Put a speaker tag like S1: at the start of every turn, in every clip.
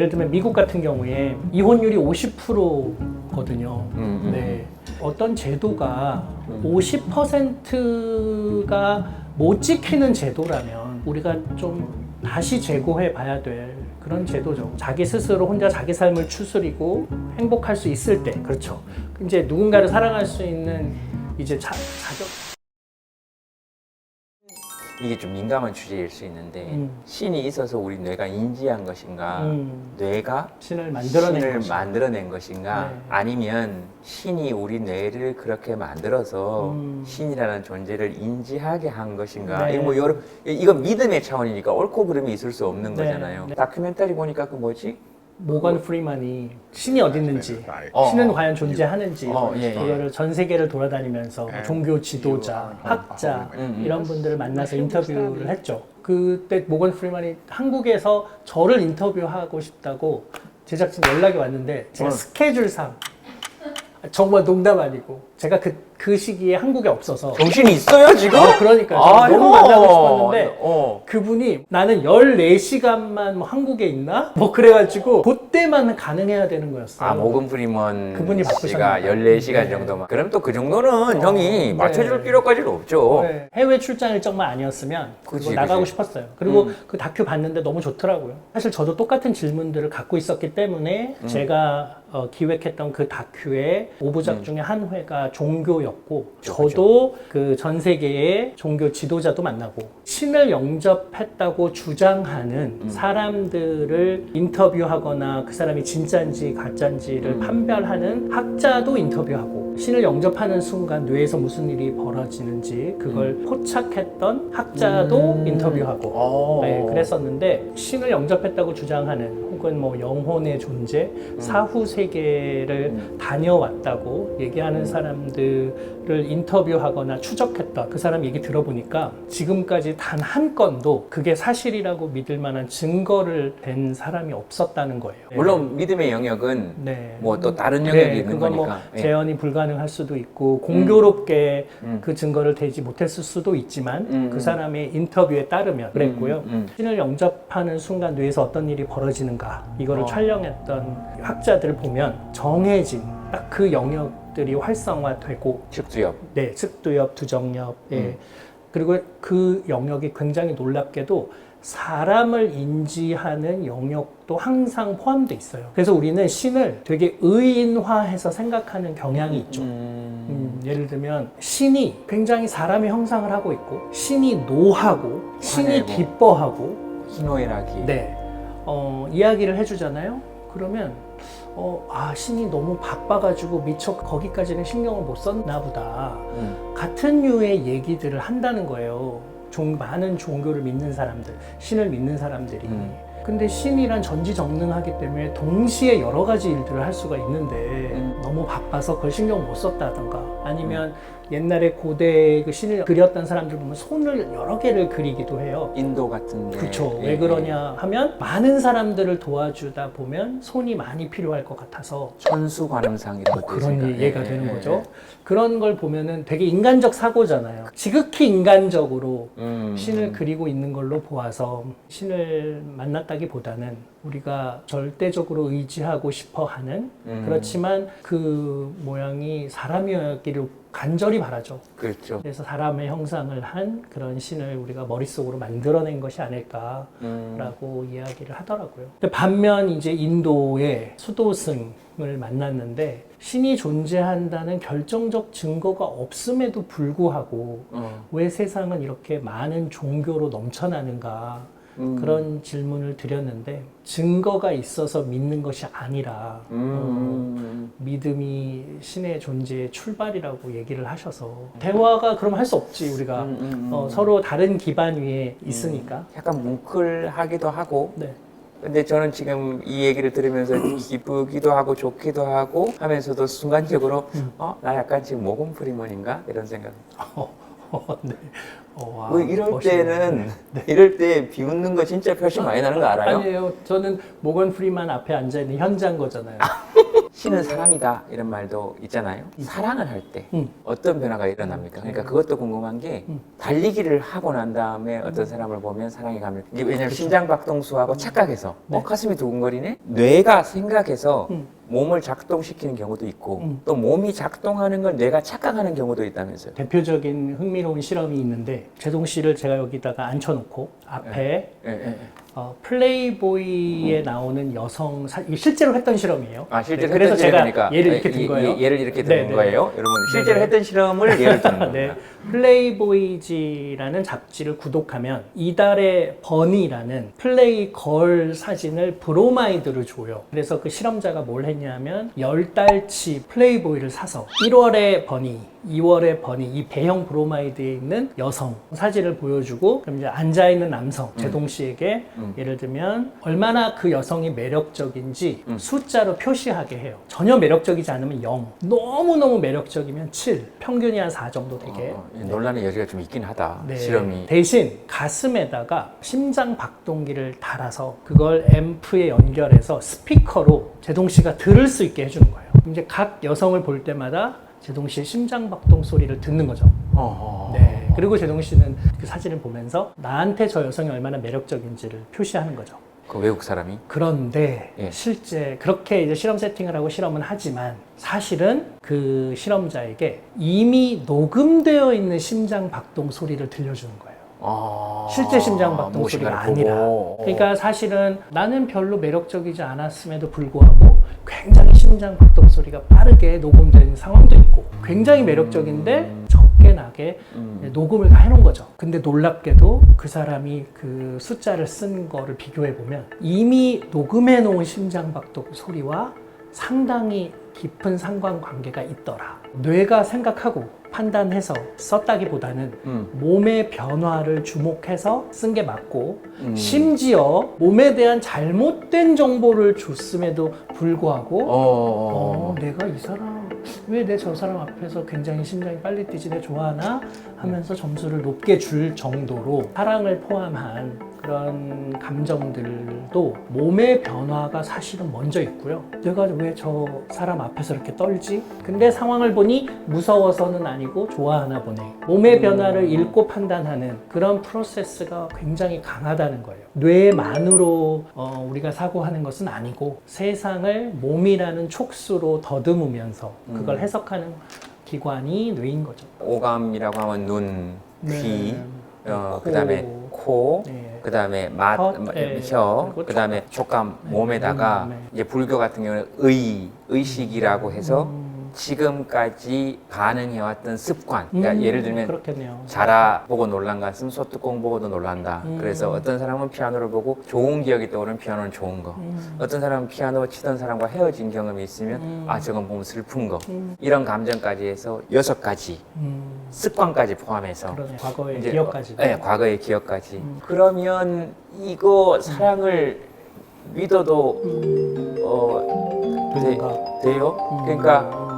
S1: 예를 들면 미국 같은 경우에 이혼율이 50%거든요.
S2: 음, 음.
S1: 네. 어떤 제도가
S2: 음.
S1: 50%가 못 지키는 제도라면 우리가 좀 다시 재고해 봐야 될 그런 제도죠. 자기 스스로 혼자 자기 삶을 추스리고 행복할 수 있을 때, 그렇죠. 이제 누군가를 사랑할 수 있는 이제 자, 자격.
S2: 이게 좀 민감한 주제일 수 있는데
S1: 음.
S2: 신이 있어서 우리 뇌가 인지한 것인가
S1: 음,
S2: 뇌가
S1: 신을 만들어낸
S2: 신을
S1: 것이죠.
S2: 만들어낸 것인가
S1: 네.
S2: 아니면 신이 우리 뇌를 그렇게 만들어서
S1: 음.
S2: 신이라는 존재를 인지하게 한 것인가
S1: 네.
S2: 이거 뭐 여러 이건 믿음의 차원이니까 옳고 그름이 있을 수 없는
S1: 네.
S2: 거잖아요
S1: 네.
S2: 다큐멘터리 보니까 그 뭐지
S1: 모건 프리만이 신이 어디 있는지,
S2: 어,
S1: 신은
S2: 어.
S1: 과연 존재하는지
S2: 어, 예, 예.
S1: 그거를 전 세계를 돌아다니면서
S3: 네.
S1: 종교 지도자, 학자
S2: 음, 음.
S1: 이런 분들을 만나서 인터뷰를 했죠. 그때 모건 프리만이 한국에서 저를 인터뷰하고 싶다고 제작진 연락이 왔는데 제가
S2: 어.
S1: 스케줄상 정말 농담 아니고 제가 그, 그 시기에 한국에 없어서
S2: 정신이 있어요 지금?
S1: 어, 그러니까요. 제가 너무
S2: 형.
S1: 만나고 싶었는데
S2: 어.
S1: 그분이 나는 14시간만 뭐 한국에 있나? 뭐 그래가지고 그때만 가능해야 되는 거였어요.
S2: 아 모건 프리먼
S1: 그분이
S2: 씨가
S1: 바쁘셨나 봐요.
S2: 14시간
S1: 네.
S2: 정도만 그럼 또 그 정도는
S1: 어,
S2: 형이
S1: 네.
S2: 맞춰줄 필요까지는 없죠
S1: 네, 해외 출장 일정만 아니었으면
S2: 그치,
S1: 나가고
S2: 그치.
S1: 싶었어요. 그리고
S2: 음.
S1: 그 다큐 봤는데 너무 좋더라고요. 사실 저도 똑같은 질문들을 갖고 있었기 때문에
S2: 음.
S1: 제가 어, 기획했던 그 다큐의 오부작
S2: 음.
S1: 중에 한 회가 종교였 고
S2: 그죠,
S1: 저도 그 전 세계의 종교 지도자도 만나고 신을 영접했다고 주장하는
S2: 음.
S1: 사람들을 인터뷰하거나 그 사람이 진짜인지 가짜인지를
S2: 음.
S1: 판별하는 학자도 인터뷰하고 신을 영접하는 순간 뇌에서 무슨 일이 벌어지는지 그걸 포착했던 학자도
S2: 음.
S1: 인터뷰하고
S2: 어.
S1: 네, 그랬었는데 신을 영접했다고 주장하는 혹은 뭐 영혼의 존재, 사후 세계를
S2: 음.
S1: 다녀왔다고 얘기하는 사람들을 인터뷰하거나 추적했던 그 사람 얘기 들어보니까 지금까지 단 한 건도 그게 사실이라고 믿을 만한 증거를 댄 사람이 없었다는 거예요.
S2: 물론 믿음의 영역은
S1: 네.
S2: 뭐 또 다른 영역이
S1: 네,
S2: 있는
S1: 그건 뭐
S2: 거니까 예.
S1: 재현이 불가능할 수도 있고 공교롭게
S2: 음.
S1: 그 증거를 대지 못했을 수도 있지만
S2: 음,
S1: 그
S2: 음.
S1: 사람의 인터뷰에 따르면 그랬고요.
S2: 음, 음.
S1: 신을 영접하는 순간 뇌에서 어떤 일이 벌어지는가 이거를
S2: 어.
S1: 촬영했던 학자들을 보면 정해진 딱 그 영역들이 활성화되고
S2: 측두엽
S1: 네, 측두엽, 두정엽, 예.
S2: 음.
S1: 그리고 그 영역이 굉장히 놀랍게도 사람을 인지하는 영역도 항상 포함되어 있어요. 그래서 우리는 신을 되게 의인화해서 생각하는 경향이 있죠.
S2: 음.
S1: 음, 예를 들면 신이 굉장히 사람의 형상을 하고 있고 신이 노하고 신이. 기뻐하고
S2: 희노애락이
S1: 네 어, 이야기를 해주잖아요. 그러면 어, 아 신이 너무 바빠가지고 미처 거기까지는 신경을 못 썼나 보다.
S2: 음.
S1: 같은 류의 얘기들을 한다는 거예요. 종, 많은 종교를 믿는 사람들, 신을 믿는 사람들이.
S2: 음.
S1: 근데 신이란 전지전능하기 때문에 동시에 여러 가지 일들을 할 수가 있는데
S2: 음.
S1: 너무 바빠서 그걸 신경 못 썼다던가 아니면 옛날에 고대 그 신을 그렸던 사람들 보면 손을 여러 개를 그리기도 해요.
S2: 인도 같은데
S1: 그렇죠.
S2: 예,
S1: 왜 그러냐 하면 많은 사람들을 도와주다 보면 손이 많이 필요할 것 같아서
S2: 천수 관음상 이런
S1: 뭐 그런 예, 되는
S2: 예,
S1: 거죠. 그런 걸 보면은 되게 인간적 사고잖아요. 지극히 인간적으로
S2: 예. 음.
S1: 신을 그리고 있는 걸로 보아서 신을 만났다 기보다는 우리가 절대적으로 의지하고 싶어 하는
S2: 음.
S1: 그렇지만 그 모양이 사람이었기를 간절히 바라죠.
S2: 그렇죠
S1: 그래서 사람의 형상을 한 그런 신을 우리가 머릿속으로 만들어낸 것이 아닐까라고
S2: 음.
S1: 이야기를 하더라고요. 반면 이제 인도의 수도승을 만났는데 신이 존재한다는 결정적 증거가 없음에도 불구하고
S2: 어.
S1: 왜 세상은 이렇게 많은 종교로 넘쳐나는가
S2: 음.
S1: 그런 질문을 드렸는데 증거가 있어서 믿는 것이 아니라 어,
S2: 음.
S1: 믿음이 신의 존재의 출발이라고 얘기를 하셔서 대화가 그럼 할 수 없지 우리가
S2: 음, 음, 음.
S1: 어, 서로 다른 기반 위에 있으니까
S2: 약간 뭉클하기도 하고
S1: 네.
S2: 근데 저는 지금 이 얘기를 들으면서 기쁘기도 하고 좋기도 하고 하면서도 순간적으로
S1: 음.
S2: 어? 나 약간 지금 모건 프리먼인가? 이런 생각
S1: 어, 어, 네. 어, 와,
S2: 뭐 이럴
S1: 멋있네요.
S2: 때는 이럴 때 비웃는 거 진짜 표시 많이 나는 거 알아요?
S1: 아니에요. 저는 모건 프리만 앞에 앉아 있는 현장 거잖아요.
S2: 신은 사랑이다 이런 말도 있잖아요. 사랑을 할때
S1: 음.
S2: 어떤 변화가 일어납니까? 그러니까 그것도 궁금한 게
S1: 음.
S2: 달리기를 하고 난 다음에 어떤 사람을 보면 사랑이 가면 이게 왜냐면 심장 박동수하고 착각해서
S1: 네.
S2: 어 가슴이 두근거리네. 뇌가 생각해서
S1: 음.
S2: 몸을 작동시키는 경우도 있고
S1: 음.
S2: 또 몸이 작동하는 걸 뇌가 착각하는 경우도 있다면서요.
S1: 대표적인 흥미로운 실험이 있는데 제동 씨를 제가 여기다가 앉혀놓고 앞에
S2: 예, 예, 예.
S1: 어, 플레이보이에 나오는 여성 사, 이게 실제로 했던 실험이에요.
S2: 아 실제로
S1: 네, 그래서
S2: 했던
S1: 제가
S2: 실험이니까
S1: 예를 이렇게
S2: 예,
S1: 든
S2: 예,
S1: 거예요.
S2: 예, 예를 이렇게
S1: 네,
S2: 든
S1: 네.
S2: 거예요. 여러분 실제로
S1: 네.
S2: 했던 실험을 예를 드는 겁니다.
S1: 네, 플레이보이지라는 잡지를 구독하면 이달의 버니라는 플레이 걸 사진을 브로마이드를 줘요. 그래서 그 실험자가 뭘 했냐면 열 달치 플레이보이를 사서 1월에 버니, 2월에 버니 이 대형 브로마이드에 있는 여성 사진을 보여주고 그럼 이제 앉아 있는 남성 제동 씨에게
S2: 음.
S1: 예를 들면 얼마나 그 여성이 매력적인지
S2: 음.
S1: 숫자로 표시하게 해요. 전혀 매력적이지 않으면 0, 너무 너무 매력적이면 7, 평균이 한 4 정도 되게.
S2: 어, 이 논란의 여지가 좀 있긴 하다.
S1: 네.
S2: 실험이.
S1: 대신 가슴에다가 심장 박동기를 달아서 그걸 앰프에 연결해서 스피커로 제동 씨가 들을 수 있게 해주는 거예요. 이제 각 여성을 볼 때마다 제동 씨의 심장 박동 소리를 듣는 거죠.
S2: 어, 어.
S1: 네. 그리고 제동 씨는 그 사진을 보면서 나한테 저 여성이 얼마나 매력적인지를 표시하는 거죠.
S2: 그 외국 사람이
S1: 그런데
S2: 예.
S1: 실제 그렇게 이제 실험 세팅을 하고 실험은 하지만 사실은 그 실험자에게 이미 녹음되어 있는 심장 박동 소리를 들려주는 거예요.
S2: 아,
S1: 실제 심장 박동 소리가 아니라.
S2: 보고.
S1: 그러니까 사실은 나는 별로 매력적이지 않았음에도 불구하고 굉장히 심장 박동 소리가 빠르게 녹음된 상황도 있고 굉장히 매력적인데 적게 나게
S2: 음.
S1: 녹음을 다 해놓은 거죠. 근데 놀랍게도 그 사람이 그 숫자를 쓴 거를 비교해 보면 이미 녹음해 놓은 심장 박동 소리와 상당히 깊은 상관관계가 있더라. 뇌가 생각하고 판단해서 썼다기보다는
S2: 음.
S1: 몸의 변화를 주목해서 쓴 게 맞고
S2: 음.
S1: 심지어 몸에 대한 잘못된 정보를 줬음에도 불구하고
S2: 어, 어,
S1: 어, 내가 이 사람 왜 내 저 사람 앞에서 굉장히 심장이 빨리 뛰지 내 좋아하나 하면서 점수를 높게 줄 정도로 사랑을 포함한 그런 감정들도 몸의 변화가 사실은 먼저 있고요. 내가 왜 저 사람 앞에서 이렇게 떨지? 근데 상황을 보니 무서워서는 아니고 좋아하나 보네. 몸의 변화를 읽고 판단하는 그런 프로세스가 굉장히 강하다는 거예요. 뇌만으로 어, 우리가 사고하는 것은 아니고 세상을 몸이라는 촉수로 더듬으면서 그걸
S2: 음.
S1: 해석하는 기관이 뇌인 거죠.
S2: 오감이라고 하면 눈, 귀,
S1: 네.
S2: 어,
S1: 코.
S2: 그다음에 코,
S1: 네.
S2: 그다음에 맛,
S1: 혀,
S2: 마-
S1: 네.
S2: 혀,
S1: 그리고
S2: 그다음에 촉감,
S1: 네,
S2: 몸에다가
S1: 몸, 네.
S2: 이제 불교 같은 경우는 의, 의식이라고 해서
S1: 음.
S2: 지금까지 반응해왔던 습관. 그러니까
S1: 음,
S2: 예를 들면
S1: 그렇겠네요.
S2: 자라 보고 놀란 것 같으면 소뚜껑 보고도 놀란다.
S1: 음.
S2: 그래서 어떤 사람은 피아노를 보고 좋은 기억이 떠오르면 피아노는 좋은 거.
S1: 음.
S2: 어떤 사람은 피아노 치던 사람과 헤어진 경험이 있으면
S1: 음.
S2: 아 저건 보면 슬픈 거.
S1: 음.
S2: 이런 감정까지 해서 여섯 가지
S1: 음,
S2: 습관까지 포함해서
S1: 그러네. 과거의
S2: 이제
S1: 기억까지.
S2: 어, 네, 과거의 기억까지.
S1: 음.
S2: 그러면 이거 사랑을 믿어도
S1: 음,
S2: 어 돼,
S1: 뭔가.
S2: 돼요?
S1: 음,
S2: 그러니까
S1: 음.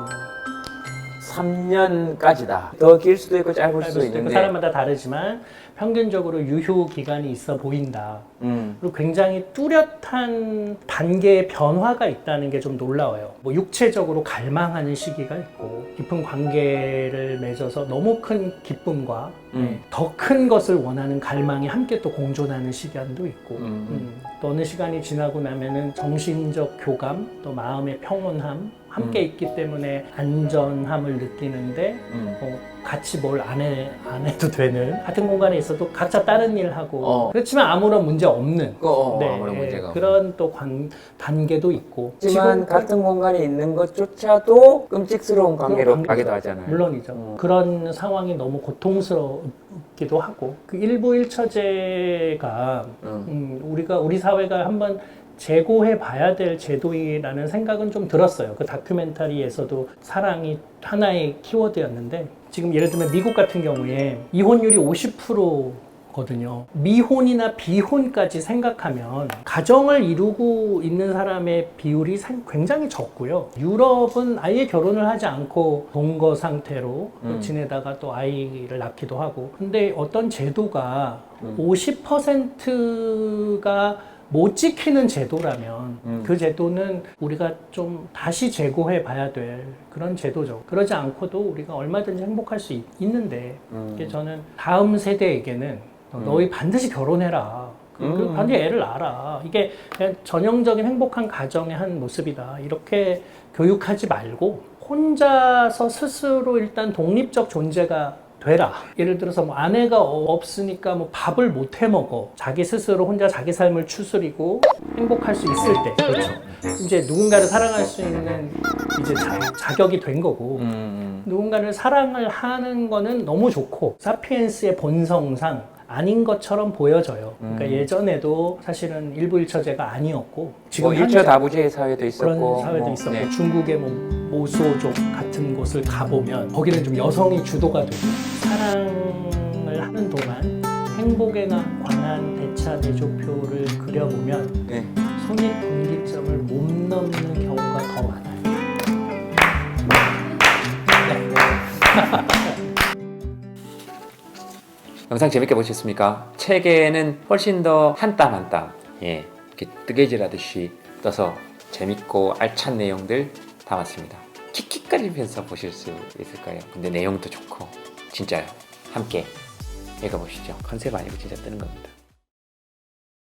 S2: 3년까지다. 더 길 수도 있고 짧을 수도 있는데.
S1: 사람마다 다르지만 평균적으로 유효 기간이 있어 보인다.
S2: 음.
S1: 그리고 굉장히 뚜렷한 단계의 변화가 있다는 게 좀 놀라워요. 뭐 육체적으로 갈망하는 시기가 있고 깊은 관계를 맺어서 너무 큰 기쁨과
S2: 음.
S1: 더 큰 것을 원하는 갈망이 함께 또 공존하는 시간도 있고
S2: 음.
S1: 음, 또 어느 시간이 지나고 나면은 정신적 교감 또 마음의 평온함 함께
S2: 음.
S1: 있기 때문에 안전함을 느끼는데
S2: 음.
S1: 어, 같이 뭘 안 해, 안 해도 되는 같은 공간에 있어도 각자 다른 일 하고
S2: 어.
S1: 그렇지만 아무런 문제 없는
S2: 어, 어,
S1: 네,
S2: 아무런 문제가 없는.
S1: 그런 또 관, 단계도 있고
S2: 하지만 같은 공간에 있는 것조차도 끔찍스러운 관계로
S1: 관계-
S2: 가기도 하잖아요.
S1: 물론이죠.
S2: 음.
S1: 그런 상황이 너무 고통스럽기도 하고 그 일부 일처제가
S2: 음.
S1: 음, 우리가 우리 사회가 한번 재고해 봐야 될 제도이라는 생각은 좀 들었어요. 그 다큐멘터리에서도 사랑이 하나의 키워드였는데 지금 예를 들면 미국 같은 경우에 이혼율이 50% 거든요. 미혼이나 비혼까지 생각하면 가정을 이루고 있는 사람의 비율이 상- 굉장히 적고요. 유럽은 아예 결혼을 하지 않고 동거 상태로
S2: 음.
S1: 지내다가 또 아이를 낳기도 하고. 근데 어떤 제도가
S2: 음.
S1: 50%가 못 지키는 제도라면
S2: 음.
S1: 그 제도는 우리가 좀 다시 재고해 봐야 될 그런 제도죠. 그러지 않고도 우리가 얼마든지 행복할 수 있, 있는데
S2: 음.
S1: 저는 다음 세대에게는 너- 너희 반드시 결혼해라. 그, 그
S2: 음.
S1: 반드시 애를 낳아라. 이게 그냥 전형적인 행복한 가정의 한 모습이다. 이렇게 교육하지 말고 혼자서 스스로 일단 독립적 존재가 되라. 예를 들어서 뭐 아내가 어- 없으니까 뭐 밥을 못 해 먹어. 자기 스스로 혼자 자기 삶을 추스리고 행복할 수 있을 때. 그렇죠. 이제 누군가를 사랑할 수 있는 이제 자, 자격이 된 거고.
S2: 음.
S1: 누군가를 사랑을 하는 거는 너무 좋고 사피엔스의 본성상 아닌 것처럼 보여져요. 그러니까
S2: 음.
S1: 예전에도 사실은 일부 일처제가 아니었고 지금
S2: 뭐
S1: 현재
S2: 일처 다부제 사회도 있었고
S1: 그런 사회도
S2: 뭐,
S1: 있었고
S2: 네.
S1: 중국의 뭐 모소족 같은 곳을 가보면 거기는 좀 여성이 주도가 되고 사랑을 하는 동안 행복에 관한 대차 대조표를 그려보면
S2: 네.
S1: 손익 분기점을 못 넘는 경우가 더 많아요.
S3: 영상 재밌게 보셨습니까? 책에는 훨씬 더한땀 한 땀, 예, 이렇게 뜨개질하듯이 떠서 재밌고 알찬 내용들 담았습니다. 킥킥거리면서 보실 수 있을 거예요. 근데 내용도 좋고 진짜요. 함께 읽어보시죠. 컨셉 아니고 진짜 뜨는 겁니다.